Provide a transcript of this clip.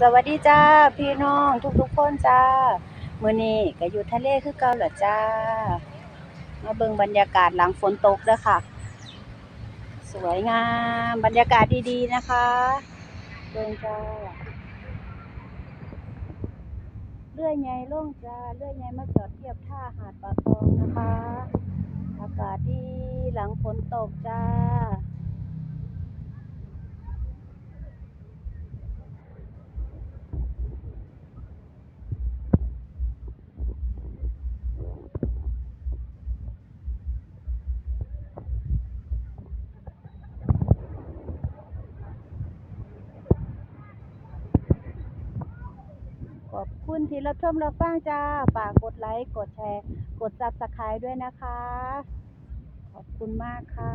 สวัสดีจ้าพี่น้องทุกๆคนจ้ามื้อนี้ก็อยู่ทะเลคือเก่าเหรอจ้า มาเบิ่งบรรยากาศหลังฝนตกเด้อค่ะ สวยงามบรรยากาศดีๆนะคะเบิ่งจ้าเลื่อยใหญ่ลงจ้าเลื่อยใหญ่มาจอดเทียบท่าหาดปลาทองนะคะ อากาศดีหลังฝนตกจ้า ขอบคุณที่รับชมรับฟังจ้าฝากกดไลค์กดแชร์ กดซับสไครต์ด้วยนะคะ ขอบคุณมากค่ะ